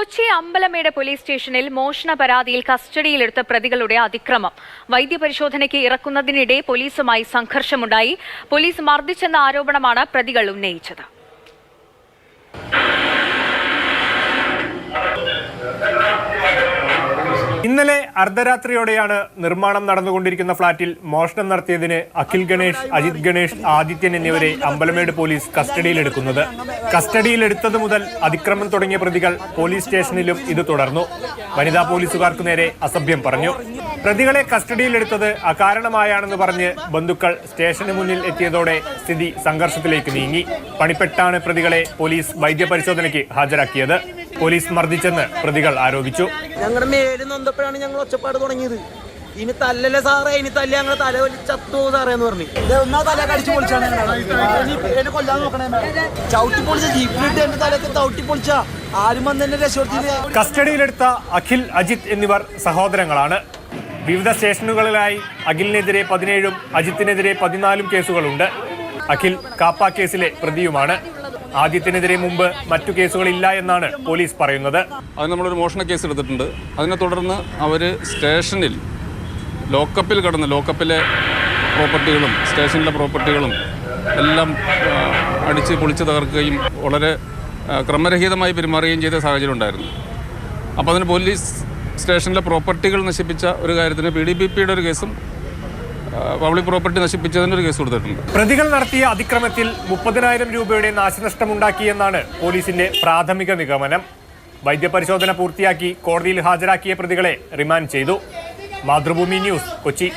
Kochi Ambalamedu police സ്റ്റേഷനിൽ മോഷണ പരാതിയിൽ കസ്റ്റഡിയിലെടുത്ത പ്രതികളുടെ അതിക്രമം. വൈദ്യപരിശോധനയ്ക്ക് ഇറക്കുന്നതിനിടെ പോലീസുമായി സംഘർഷമുണ്ടായി. പോലീസ് മർദ്ദിച്ചെന്ന ആരോപണമാണ് പ്രതികൾ ഉന്നയിച്ചത്. ഇന്നലെ അർദ്ധരാത്രിയോടെയാണ് നിർമ്മാണം നടന്നുകൊണ്ടിരിക്കുന്ന ഫ്ളാറ്റിൽ മോഷണം നടത്തിയതിന് അഖിൽ ഗണേഷ് അജിത് ഗണേഷ് ആദിത്യൻ എന്നിവരെ അമ്പലമേട് പോലീസ് കസ്റ്റഡിയിലെടുക്കുന്നത്. കസ്റ്റഡിയിലെടുത്തത് മുതൽ അതിക്രമം തുടങ്ങിയ പ്രതികൾ പോലീസ് സ്റ്റേഷനിലും ഇത് തുടർന്നു. വനിതാ പോലീസുകാർക്ക് നേരെ അസഭ്യം പറഞ്ഞു. പ്രതികളെ കസ്റ്റഡിയിലെടുത്തത് അകാരണമായാണെന്ന് പറഞ്ഞ് ബന്ധുക്കൾ സ്റ്റേഷന് മുന്നിൽ എത്തിയതോടെ സ്ഥിതി സംഘർഷത്തിലേക്ക് നീങ്ങി. പണിപ്പെട്ടാണ് പ്രതികളെ പോലീസ് വൈദ്യപരിശോധനയ്ക്ക് ഹാജരാക്കിയത്. പോലീസ് മർദ്ദിച്ചെന്ന് പ്രതികൾ ആരോപിച്ചു. ഞങ്ങളുടെ മേലിൽ നൊന്തപ്പോഴാണ് ഞങ്ങൾ ഒച്ചപ്പാട് തുടങ്ങിയത്. ഇനി തല്ലല്ലേ സാറേ? ഇനി തല്ലി ഞങ്ങൾ തല വലി ചത്തു സാറേ എന്ന് പറഞ്ഞു. ഒന്നാ തല കടിച്ചു പൊളിച്ചാണ് എന്നെ കൊല്ലാൻ നോക്കണേ ചവിട്ടി പൊളിച്ച ജീപ്പിലിട്ട് എന്റെ തലക്ക് ചവിട്ടി പൊളിച്ച ആരും വന്ന് എന്നെ രക്ഷപ്പെടുത്തിയില്ല. കസ്റ്റഡിയിലെടുത്ത അഖിൽ അജിത് എന്നിവർ സഹോദരങ്ങളാണ്. വിവിധ സ്റ്റേഷനുകളിലായി അഖിലിനെതിരെ പതിനേഴും അജിത്തിനെതിരെ പതിനാലും കേസുകളുണ്ട്. അഖിൽ കാപ്പ കേസിലെ പ്രതിയുമാണ്. ആദ്യത്തിനെതിരെ മുമ്പ് മറ്റു കേസുകളില്ല എന്നാണ് പോലീസ് പറയുന്നത്. അത് നമ്മളൊരു മോഷണ കേസ് എടുത്തിട്ടുണ്ട്. അതിനെ തുടർന്ന് അവർ സ്റ്റേഷനിൽ ലോക്കപ്പിൽ കിടന്ന് ലോക്കപ്പിലെ പ്രോപ്പർട്ടികളും സ്റ്റേഷനിലെ പ്രോപ്പർട്ടികളും എല്ലാം അടിച്ച് പൊളിച്ച് തകർക്കുകയും വളരെ ക്രമരഹിതമായി പെരുമാറുകയും ചെയ്ത സാഹചര്യം ഉണ്ടായിരുന്നു. അപ്പോൾ അതിന് പോലീസ് സ്റ്റേഷനിലെ പ്രോപ്പർട്ടികൾ നശിപ്പിച്ച ഒരു കാര്യത്തിന് പി ഡി ബി പിയുടെ ഒരു കേസും പബ്ലിക് പ്രോപ്പർട്ടി നശിപ്പിച്ചതിന് ഒരു കേസ് കൊടുത്തിട്ടുണ്ട്. പ്രതികൾ നടത്തിയ അതിക്രമത്തിൽ മുപ്പതിനായിരം രൂപയുടെ നാശനഷ്ടം നാശനഷ്ടമുണ്ടാക്കിയെന്നാണ് പോലീസിന്റെ പ്രാഥമിക നിഗമനം. വൈദ്യപരിശോധന പൂർത്തിയാക്കി കോടതിയിൽ ഹാജരാക്കിയ പ്രതികളെ റിമാൻഡ് ചെയ്തു. മാതൃഭൂമി ന്യൂസ് കൊച്ചി.